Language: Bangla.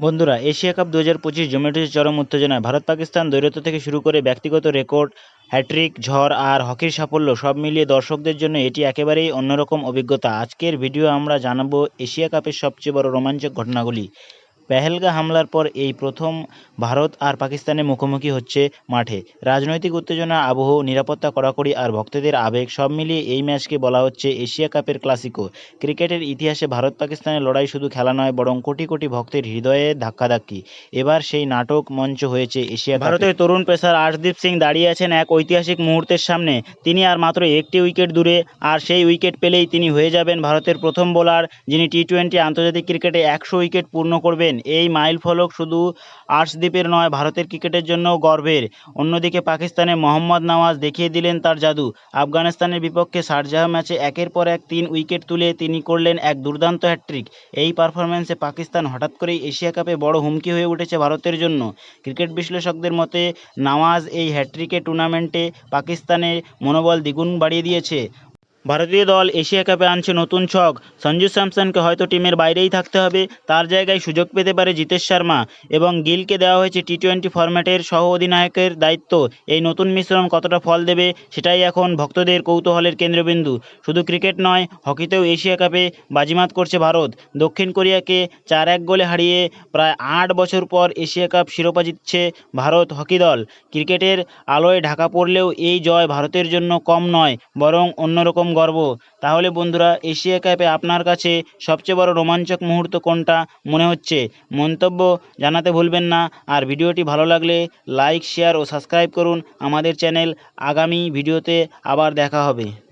বন্ধুরা, এশিয়া কাপ দু হাজার পঁচিশ জমে চরম উত্তেজনায় ভারত পাকিস্তান দৈরত্ব থেকে শুরু করে ব্যক্তিগত রেকর্ড হ্যাট্রিক ঝড় আর হকির সাফল্য সব মিলিয়ে দর্শকদের জন্য এটি একেবারেই অন্যরকম অভিজ্ঞতা। আজকের ভিডিও আমরা জানাব এশিয়া কাপের সবচেয়ে বড় রোমাঞ্চক ঘটনাগুলি। পেহেলগা হামলার পর এই প্রথম ভারত আর পাকিস্তানের মুখোমুখি হচ্ছে মাঠে। রাজনৈতিক উত্তেজনা, আবহ, নিরাপত্তা, কড়াকড়ি আর ভক্তদের আবেগ সব মিলিয়ে এই ম্যাচকে বলা হচ্ছে এশিয়া কাপের ক্লাসিকো। ক্রিকেটের ইতিহাসে ভারত পাকিস্তানের লড়াই শুধু খেলা নয়, বরং কোটি কোটি ভক্তের হৃদয়ে ধাক্কাধাক্কি। এবার সেই নাটক মঞ্চ হয়েছে এশিয়া ভারতের তরুণ পেসার আর্শদীপ সিং দাঁড়িয়ে আছেন এক ঐতিহাসিক মুহূর্তের সামনে। তিনি আর মাত্র একটি উইকেট দূরে, আর সেই উইকেট পেলেই তিনি হয়ে যাবেন ভারতের প্রথম বোলার, যিনি টি টোয়েন্টি আন্তর্জাতিক ক্রিকেটে একশো উইকেট পূর্ণ করবেন। এই মাইল ফলক শুধু আর্শদীপের নয়, ভারতের ক্রিকেটের জন্যও গর্বের। অন্যদিকে পাকিস্তানের মোহাম্মদ নওয়াজ দেখিয়ে দিলেন তার জাদু। আফগানিস্তানের বিপক্ষে শারজাহ ম্যাচে একের পর এক তিন উইকেট তুলে তিনি করলেন এক দুর্দান্ত হ্যাট্রিক এই পারফরম্যান্সে পাকিস্তান হঠাৎ করেই এশিয়া কাপে বড় হুমকি হয়ে উঠেছে ভারতের জন্য। ক্রিকেট বিশ্লেষকদের মতে, নওয়াজ এই হ্যাট্রিকে টুর্নামেন্টে পাকিস্তানের মনোবল দ্বিগুণ বাড়িয়ে দিয়েছে। ভারতীয় দল এশিয়া কাপে আনছে নতুন ছক। সঞ্জু স্যামসনকে হয়তো টিমের বাইরেই থাকতে হবে, তার জায়গায় সুযোগ পেতে পারে জিতেশ শর্মা এবং গিলকে দেওয়া হয়েছে টি টোয়েন্টি ফরম্যাটের সহ অধিনায়কের দায়িত্ব। এই নতুন মিশ্রণ কতটা ফল দেবে, সেটাই এখন ভক্তদের কৌতূহলের কেন্দ্রবিন্দু। শুধু ক্রিকেট নয়, হকিতেও এশিয়া কাপে বাজিমাত করছে ভারত। দক্ষিণ কোরিয়াকে চার এক গোলে হারিয়ে প্রায় আট বছর পর এশিয়া কাপ শিরোপা জিতছে ভারত হকি দল। ক্রিকেটের আলোয় ঢাকা পড়লেও এই জয় ভারতের জন্য কম নয়, বরং অন্যরকম গর্ব। তাহলে বন্ধুরা, এশিয়া কাপে আপনার কাছে সবচেয়ে বড় রোমাঞ্চক মুহূর্ত কোনটা মনে হচ্ছে? মন্তব্য জানাতে ভুলবেন না। আর ভিডিওটি ভালো লাগলে লাইক, শেয়ার ও সাবস্ক্রাইব করুন। আমাদের চ্যানেল আগামী ভিডিওতে আবার দেখা হবে।